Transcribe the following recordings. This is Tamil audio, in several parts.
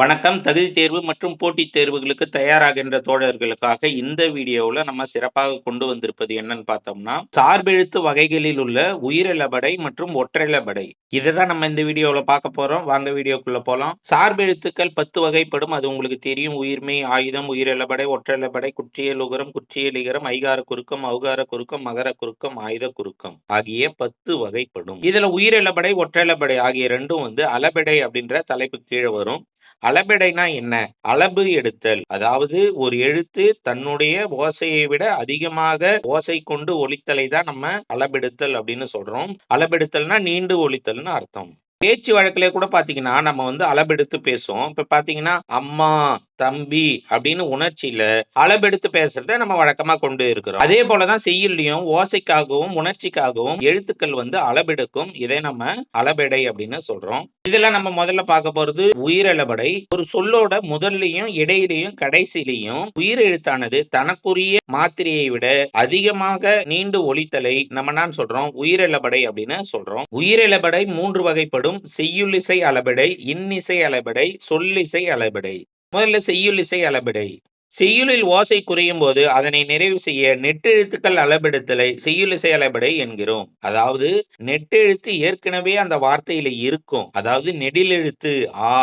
வணக்கம். தகுதி தேர்வு மற்றும் போட்டித் தேர்வுகளுக்கு தயாராகின்ற தோழர்களுக்காக இந்த வீடியோவில் நம்ம சிறப்பாக கொண்டு வந்திருப்பது என்னன்னு பார்த்தோம்னா சார்பெழுத்து வகைகளில் உள்ள உயிரிழபடை மற்றும் ஒற்றைலபடை இதை தான் நம்ம இந்த வீடியோவில் பார்க்க போறோம். வாங்க வீடியோக்குள்ள போகலாம் சார்பெழுத்துக்கள் பத்து வகைப்படும். அது உங்களுக்கு தெரியும். உயிர்மை ஆயுதம் உயிரிழபடை ஒற்றைலபடை குற்றியல் உகரம் குற்றியலிகரம் ஐகார குறுக்கம் அவுகார குறுக்கம் மகர குறுக்கம் ஆயுத குறுக்கம் ஆகிய பத்து வகைப்படும். இதுல உயிரிழபடை ஒற்றைலபடை ஆகிய ரெண்டும் வந்து அலபடை அப்படின்ற தலைப்பு கீழே வரும். அளபெடைனா என்ன? அளபு எடுத்தல். அதாவது ஒரு எழுத்து தன்னுடைய ஓசையை விட அதிகமாக ஓசை கொண்டு ஒலித்தலை தான் நம்ம அளபெடுத்தல் அப்படின்னு சொல்றோம். அளபெடுத்தல்னா நீண்டு ஒலித்தல்னு அர்த்தம். பேச்சு வழக்கிலே கூட பாத்தீங்கன்னா நம்ம வந்து அளபெடுத்து பேசுவோம். இப்ப பாத்தீங்கன்னா அம்மா தம்பி அப்படின்னு உணர்ச்சியில அளபெடுத்து பேசுறத நம்ம வழக்கமா கொண்டு இருக்கிறோம். அதே போலதான் செய்யுள்ளையும் ஓசைக்காகவும் உணர்ச்சிக்காகவும் எழுத்துக்கள் வந்து அளபெடுக்கும் இதை நம்ம அளபெடை அப்படின்னு சொல்றோம். இதுல நம்ம முதல்ல பார்க்க போறது உயிரளபடை. ஒரு சொல்லோட முதல்லையும் இடையிலையும் கடைசிலையும் உயிரெழுத்தானது தனக்குரிய மாத்திரையை விட அதிகமாக நீண்டு ஒழித்தலை நம்ம நான் சொல்றோம்? உயிரிழபடை அப்படின்னு சொல்றோம். உயிரிழபடை மூன்று வகைப்படும். செய்யுளிசை அளபெடை இன்னிசை அளபெடை சொல்லிசை அளபெடை. முதல்ல செய்யுளிசை அளபெடை. செய்யுளில் ஓசை குறையும் போது அதனை நிறைவு செய்ய நெட்டெழுத்துக்கள் அளபெடுத்தலை செய்யுளிசை அளபெடை என்கிறோம். அதாவது நெட்டெழுத்து ஏற்கனவே அந்த வார்த்தையில இருக்கும். அதாவது நெடிலெழுத்து ஆ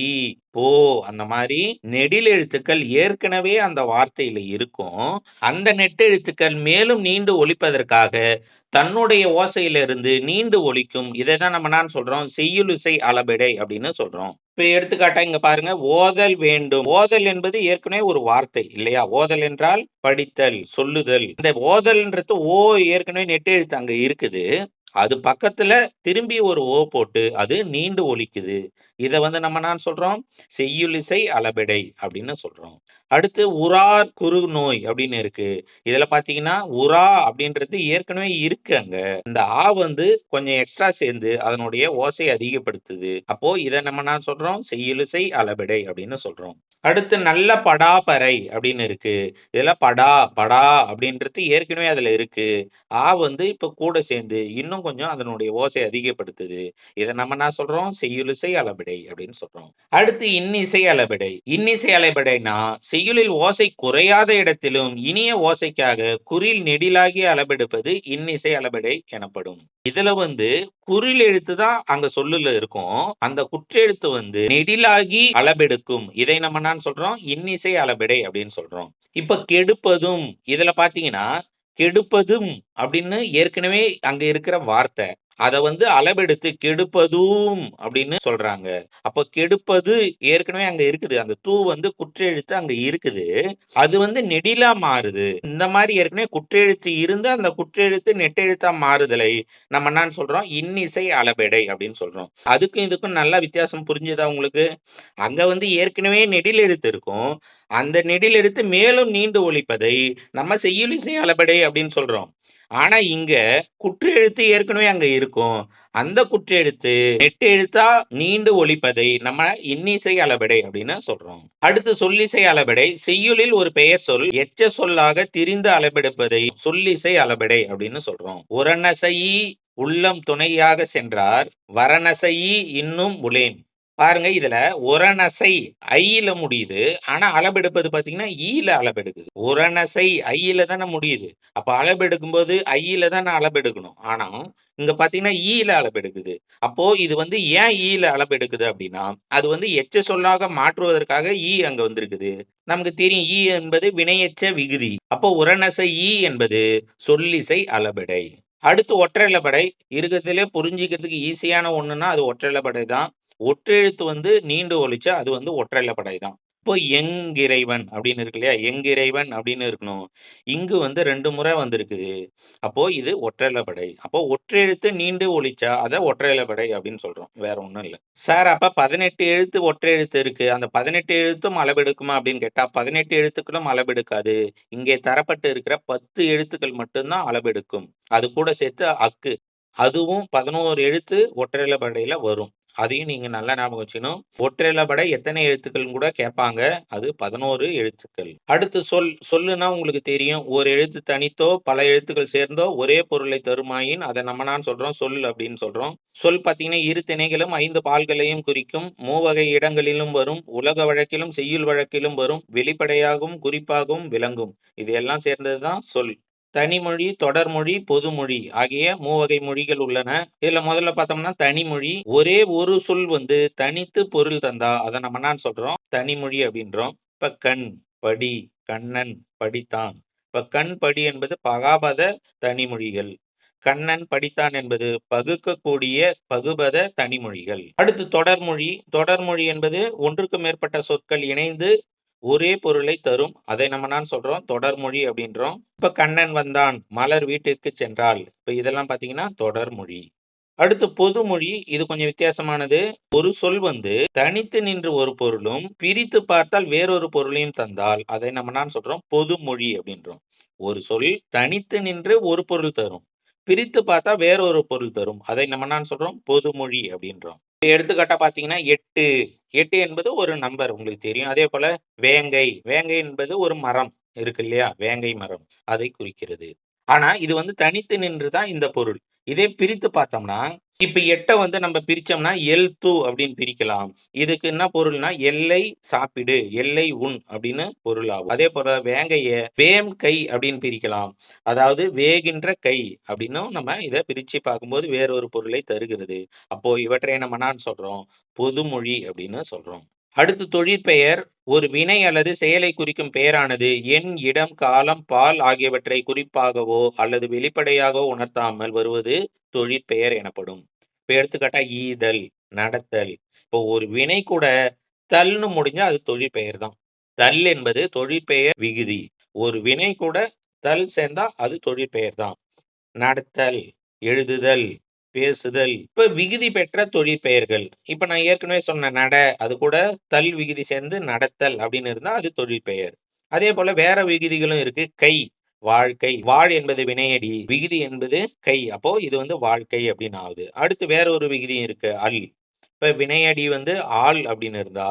ஈ போ அந்த மாதிரி நெடில் எழுத்துக்கள் ஏற்கனவே அந்த வார்த்தையில இருக்கும். அந்த நெட்டெழுத்துக்கள் மேலும் நீண்டு ஒழிப்பதற்காக தன்னுடைய ஓசையிலிருந்து நீண்டு ஒழிக்கும் இதை தான் நம்ம நான் சொல்றோம் செய்யுளிசை அளபெடை அப்படின்னு சொல்றோம். இப்ப எடுத்துக்காட்டா இங்க பாருங்க ஓதல் வேண்டும். ஓதல் என்பது ஏற்கனவே ஒரு வார்த்தை இல்லையா? ஓதல் என்றால் படித்தல் சொல்லுதல். இந்த ஓதல்ன்றது ஓ ஏற்கனவே நெட்டெழுத்து அங்க இருக்குது. அது பக்கத்துல திரும்பி ஒரு ஓ போட்டு அது நீண்டு ஒலிக்குது. இத வந்து நம்ம நான் சொல்றோம்? செய்யுளிசை அளபெடை அப்படின்னு சொல்றோம். அடுத்து உரார் குறு நோய் அப்படின்னு இருக்கு. இதுல பாத்தீங்கன்னா உரா அப்படின்றது ஏற்கனவே இருக்கு அங்க. இந்த ஆ வந்து கொஞ்சம் எக்ஸ்ட்ரா சேர்ந்து அதனுடைய ஓசை அதிகப்படுத்துது. அப்போ இதை நம்ம நான் சொல்றோம்? செய்யுளிசை அளபெடை அப்படின்னு சொல்றோம். அடுத்து நல்ல படாபறை அப்படின்னு இருக்கு. இதுல படா படா அப்படின்றது ஏற்கனவே அதுல இருக்கு. ஆ வந்து இப்ப கூட சேர்ந்து இன்னும் கொஞ்சம் அதனுடைய ஓசை அதிகப்படுத்துது. இதை நம்ம என்ன சொல்றோம்? செய்யுளிசை அளபடை அப்படின்னு சொல்றோம். அடுத்து இன்னிசை அளபடை. இன்னிசை அளபடைனா செய்யுளில் ஓசை குறையாத இடத்திலும் இனிய ஓசைக்காக குறில் நெடிலாகி அளபெடுப்பது இன்னிசை அளபடை எனப்படும். இதுல வந்து குறில் எழுத்து தான் அங்க சொல்லுல இருக்கும். அந்த குற்றெழுத்து வந்து நெடிலாகி அளபெடுக்கும். இதை நம்ம என்னன்னு சொல்றோம் இன்னிசை அளபெடை அப்படின்னு சொல்றோம். இப்ப கெடுப்பதும் இதுல பாத்தீங்கன்னா கெடுப்பதும் அப்படின்னு ஏற்கனவே அங்க இருக்கிற வார்த்தை அத வந்து அளவெடுத்து கெடுப்பதும் அப்படின்னு சொல்றாங்க. அப்ப கெடுப்பது ஏற்கனவே அங்க இருக்குது. அந்த தூ வந்து குற்றெழுத்து அங்க இருக்குது. அது வந்து நெடிலா மாறுது. இந்த மாதிரி ஏற்கனவே குற்றெழுத்து இருந்து அந்த குற்றெழுத்து நெட்டெழுத்தா மாறுதலை நம்ம என்னன்னு சொல்றோம்? இன்னிசை அளபெடை அப்படின்னு சொல்றோம். அதுக்கும் இதுக்கும் நல்ல வித்தியாசம் புரிஞ்சுதா உங்களுக்கு? அங்க வந்து ஏற்கனவே நெடில் எழுத்து இருக்கும். அந்த நெடில் எடுத்து மேலும் நீண்டு ஒழிப்பதை நம்ம செய்யுளிசை அளபெடை அப்படின்னு சொல்றோம். ஆனா இங்க குற்று எழுத்து ஏற்கனவே அங்க இருக்கும். அந்த குற்று எழுத்து நெட்டு எழுத்தா நீண்டு ஒழிப்பதை நம்ம இன்னிசை அளபடை அப்படின்னு சொல்றோம். அடுத்து சொல்லிசை அளபடை செய்யுளில் ஒரு பெயர் சொல் எச்ச சொல்லாக திரிந்து அளபெடுப்பதை சொல்லிசை அளபடை அப்படின்னு சொல்றோம். உரணசையி உள்ளம் துணையாக சென்றார் வரணசையி இன்னும் உளேன். பாருங்க இதுல உரணசை ஐயில முடியுது. ஆனா அளபெடுப்பது பாத்தீங்கன்னா ஈல அளபெடுக்குது உரணசை ஐயில தானே முடியுது. அப்ப அளபெடுக்கும் போது ஐயில தானே அளபெடுக்கணும் ஆனா இங்க பாத்தீங்கன்னா ஈல அளபெடுக்குது அப்போ இது வந்து ஏன் ஈல அளபெடுக்குது அப்படின்னா அது வந்து எச்ச சொல்லாக மாற்றுவதற்காக ஈ அங்க வந்திருக்குது. நமக்கு தெரியும் ஈ என்பது வினையச்ச விகுதி. அப்போ உரணசை ஈ என்பது சொல்லிசை அளபெடை. அடுத்து ஒற்றைலப்படை இருக்கிறதுலே புரிஞ்சிக்கிறதுக்கு ஈஸியான ஒண்ணுன்னா அது ஒற்றைலப்படை தான். ஒற்றெழுத்து வந்து நீண்டு ஒழிச்சா அது வந்து ஒற்றைலப்படை தான் இப்போ எங்கிறைவன் அப்படின்னு இருக்கு இல்லையா? எங்கிறைவன் அப்படின்னு இருக்கணும். இங்கு வந்து ரெண்டு முறை வந்திருக்குது. அப்போ இது ஒற்றைலப்படை அப்போ ஒற்றெழுத்து நீண்டு ஒழிச்சா அதை ஒற்றைலப்படை அப்படின்னு சொல்றோம். வேற ஒண்ணும் இல்லை. சார் அப்ப பதினெட்டு எழுத்து ஒற்றைழுத்து இருக்கு. அந்த பதினெட்டு எழுத்தும் அளவெடுக்குமா அப்படின்னு கேட்டா பதினெட்டு எழுத்துக்களும் அளவெடுக்காது. இங்கே தரப்பட்டு இருக்கிற பத்து எழுத்துக்கள் மட்டும்தான் அளவெடுக்கும். அது கூட சேர்த்து அக்கு. அதுவும் பதினோரு எழுத்து ஒற்றைலப்படையில வரும். அதையும் நீங்க நல்லா ஞாபகம் வச்சுக்கணும். பட எத்தனை எழுத்துக்கள் கூட கேட்பாங்க? அது பதினோரு எழுத்துக்கள். அடுத்து சொல் சொல்லுன்னா உங்களுக்கு தெரியும். ஒரு எழுத்து தனித்தோ பல எழுத்துக்கள் சேர்ந்தோ ஒரே பொருளை தருமாயின் அதை நம்ம நான் சொல்றோம் சொல் அப்படின்னு சொல்றோம். சொல் பார்த்தீங்கன்னா இரு திணைகளும் ஐந்து பால்களையும் குறிக்கும். மூவகை இடங்களிலும் வரும் உலக வழக்கிலும் செய்யுள் வழக்கிலும் வரும் வெளிப்படையாகவும் குறிப்பாகவும் விளங்கும். இது எல்லாம் சேர்ந்ததுதான் சொல். தனிமொழி தொடர்மொழி பொதுமொழி ஆகிய மூவகை மொழிகள் உள்ளன. இதுல முதல்ல பார்த்தோம்னா தனிமொழி ஒரே ஒரு சொல் வந்து தனித்து பொருள் தந்தா அதை நம்ம என்ன சொல்றோம்? தனிமொழி அப்படின்றோம். இப்ப கண் படி கண்ணன் படித்தான். இப்ப கண் படி என்பது பகாபத தனிமொழிகள் கண்ணன் படித்தான் என்பது பகுக்கக்கூடிய பகுபத தனிமொழிகள் அடுத்து தொடர்மொழி தொடர்மொழி என்பது ஒன்றுக்கு மேற்பட்ட சொற்கள் இணைந்து ஒரே பொருளை தரும். அதை நம்ம நான் சொல்றோம்? தொடர்மொழி அப்படின்றோம். இப்ப கண்ணன் வந்தான். மலர் வீட்டிற்கு சென்றால் இப்ப இதெல்லாம் பாத்தீங்கன்னா தொடர்மொழி அடுத்து பொதுமொழி இது கொஞ்சம் வித்தியாசமானது. ஒரு சொல் வந்து தனித்து நின்று ஒரு பொருளும் பிரித்து பார்த்தால் வேறொரு பொருளையும் தந்தால். அதை நம்ம நான் சொல்றோம்? பொதுமொழி அப்படின்றோம். ஒரு சொல் தனித்து நின்று ஒரு பொருள் தரும். பிரித்து பார்த்தா வேறொரு பொருள் தரும். அதை நம்ம நான் சொல்றோம்? பொதுமொழி அப்படின்றோம். எடுத்துக்காட்டா பாத்தீங்கன்னா எட்டு. எட்டு என்பது ஒரு நம்பர் உங்களுக்கு தெரியும். அதே போல வேங்கை. வேங்கை என்பது ஒரு மரம் இருக்கு இல்லையா? வேங்கை மரம். அதை குறிக்கிறது. ஆனா இது வந்து தனித்து நின்றுதான் இந்த பொருள். இதே பிரித்து பார்த்தோம்னா இப்ப எட்டை வந்து நம்ம பிரிச்சோம்னா எல் தூ அப்படின்னு பிரிக்கலாம். இதுக்கு என்ன பொருள்னா எல்லை சாப்பிடு எல்லை உண் அப்படின்னு பொருள் ஆகும் அதே போல வேங்கைய வேம் கை அப்படின்னு பிரிக்கலாம். அதாவது வேகின்ற கை அப்படின்னு நம்ம இதை பிரிச்சு பார்க்கும்போது வேறொரு பொருளை தருகிறது. அப்போ இவற்றை நம்ம நான் சொல்றோம்? பொதுமொழி அப்படின்னு சொல்றோம். அடுத்து தொழிற்பெயர் ஒரு வினை அல்லது செயலை குறிக்கும் பெயரானது. எண் இடம் காலம் பால் ஆகியவற்றை குறிப்பாகவோ அல்லது வெளிப்படையாகவோ உணர்த்தாமல் வருவது தொழிற்பெயர் எனப்படும். இப்ப எடுத்துக்காட்டா ஈதல் நடத்தல். இப்போ ஒரு வினை கூட தல்னு முடிஞ்சா அது தொழிற்பெயர் தான். தல் என்பது தொழிற்பெயர் விகுதி. ஒரு வினை கூட தல் சேர்ந்தா அது தொழிற்பெயர் தான். நடத்தல் எழுதுதல் பேசுதல். இப்ப விகுதி பெற்ற தொழிற்பெயர்கள். இப்ப நான் ஏற்கனவே சொன்ன நட அது கூட தல் விகுதி சேர்ந்து நடத்தல் அப்படின்னு இருந்தா அது தொழிற்பெயர். அதே போல வேற விகுதிகளும் இருக்கு. கை வாழ்க்கை. வாழ் என்பது வினையடி விகுதி என்பது கை. அப்போ இது வந்து வாழ்க்கை அப்படின்னு ஆகுது. அடுத்து வேற ஒரு விகுதியும் இருக்கு அல். இப்ப வினையடி வந்து ஆள் அப்படின்னு இருந்தா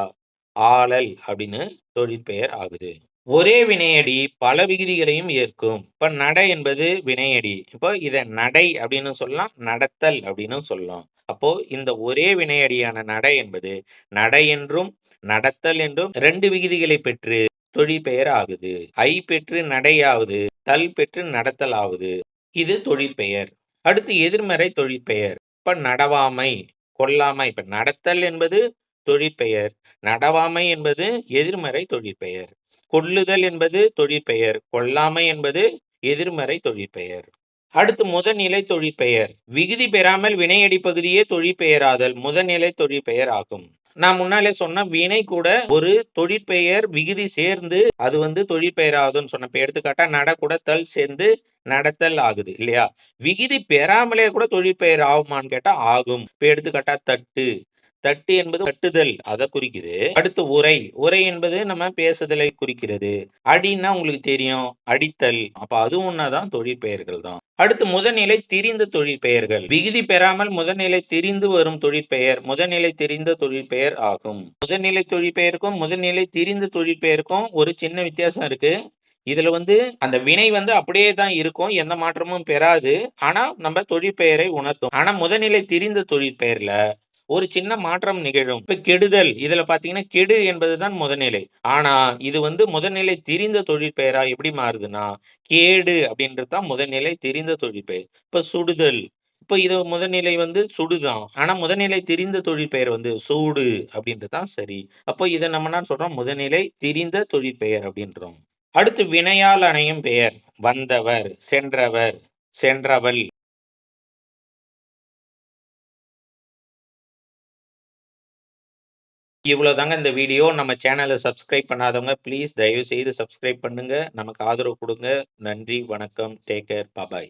ஆளல் அப்படின்னு தொழிற்பெயர் ஆகுது. ஒரே வினையடி பல விகுதிகளையும் ஏற்கும். இப்ப நடை என்பது வினையடி. இப்போ இதை நடை அப்படின்னு சொல்லலாம் நடத்தல் அப்படின்னு சொல்லலாம். அப்போ இந்த ஒரே வினையடியான நடை என்பது நடை என்றும் நடத்தல் என்றும் ரெண்டு விகுதிகளை பெற்று தொழிற்பெயர் ஆகுது. ஐ பெற்று நடையாவது தல் பெற்று நடத்தல் ஆகுது இது தொழிற்பெயர் அடுத்து எதிர்மறை தொழிற்பெயர் இப்ப நடவாமை கொல்லாமை. இப்ப நடத்தல் என்பது தொழிற்பெயர் நடவாமை என்பது எதிர்மறை தொழிற்பெயர் கொள்ளுதல் என்பது தொழிற்பெயர் கொல்லாமை என்பது எதிர்மறை தொழிற்பெயர். அடுத்து முதநிலை தொழிற்பெயர். விகுதி பெறாமல் வினையடி பகுதியே தொழிற்பெயராதல் முதநிலை தொழிற்பெயர் ஆகும். நான் முன்னாலே சொன்ன வினை கூட ஒரு தொழிற்பெயர் விகுதி சேர்ந்து அது வந்து தொழிற்பெயர் ஆகுதுன்னு சொன்ன எடுத்துக்காட்டா நட கூட தல் சேர்ந்து நடத்தல் ஆகுது இல்லையா? விகுதி பெறாமலே கூட தொழிற்பெயர் ஆகுமான்னு கேட்டா ஆகும். இப்ப எடுத்துக்காட்டா தட்டு தட்டு என்பது தட்டுதல் அதை குறிக்குது. அடுத்து உரை. உரை என்பது நம்ம பேசுதலை குறிக்கிறது. அடின்னா உங்களுக்கு தெரியும் அடித்தல். அப்ப அது ஒன்னாதான் தொழிற்பெயர்கள் தான். அடுத்து முதநிலை திரிந்த தொழிற்பெயர்கள் விகுதி பெறாமல் முதநிலை திரிந்து வரும் தொழிற்பெயர் முதநிலை தெரிந்த தொழிற்பெயர் ஆகும். முதநிலை தொழிற்பெயருக்கும் முதநிலை திரிந்த தொழிற்பெயருக்கும் ஒரு சின்ன வித்தியாசம் இருக்கு. இதுல வந்து அந்த வினை வந்து அப்படியே தான் இருக்கும் எந்த மாற்றமும் பெறாது. ஆனா நம்ம தொழிற்பெயரை உணர்த்தும். ஆனா முதநிலை திரிந்த தொழிற்பெயர்ல ஒரு சின்ன மாற்றம் நிகழும். இப்ப கெடுதல் இதுல பாத்தீங்கன்னா கெடு என்பதுதான் முதநிலை ஆனா இது வந்து முதநிலை திரிந்த தொழிற்பெயரா எப்படி மாறுதுன்னா கேடு அப்படின்றது தான் முதநிலை தெரிந்த தொழிற்பெயர் இப்ப சுடுதல் இப்ப இது முதநிலை வந்து சுடுதான். ஆனா முதநிலை திரிந்த தொழிற்பெயர் வந்து சூடு அப்படின்றது தான் சரி. அப்போ இதை நம்ம என்ன சொல்றோம்? முதநிலை தெரிந்த தொழிற்பெயர் அப்படின்றோம். அடுத்து வினையால் அணையும் பெயர் வந்தவர் சென்றவர் சென்றவள். இவ்வளவுதாங்க இந்த வீடியோ. நம்ம சேனலை சப்ஸ்கிரைப் பண்ணாதவங்க ப்ளீஸ் தயவு செய்து சப்ஸ்கிரைப் பண்ணுங்க. நமக்கு ஆதரவு கொடுங்க. நன்றி வணக்கம். Take care பாபாய்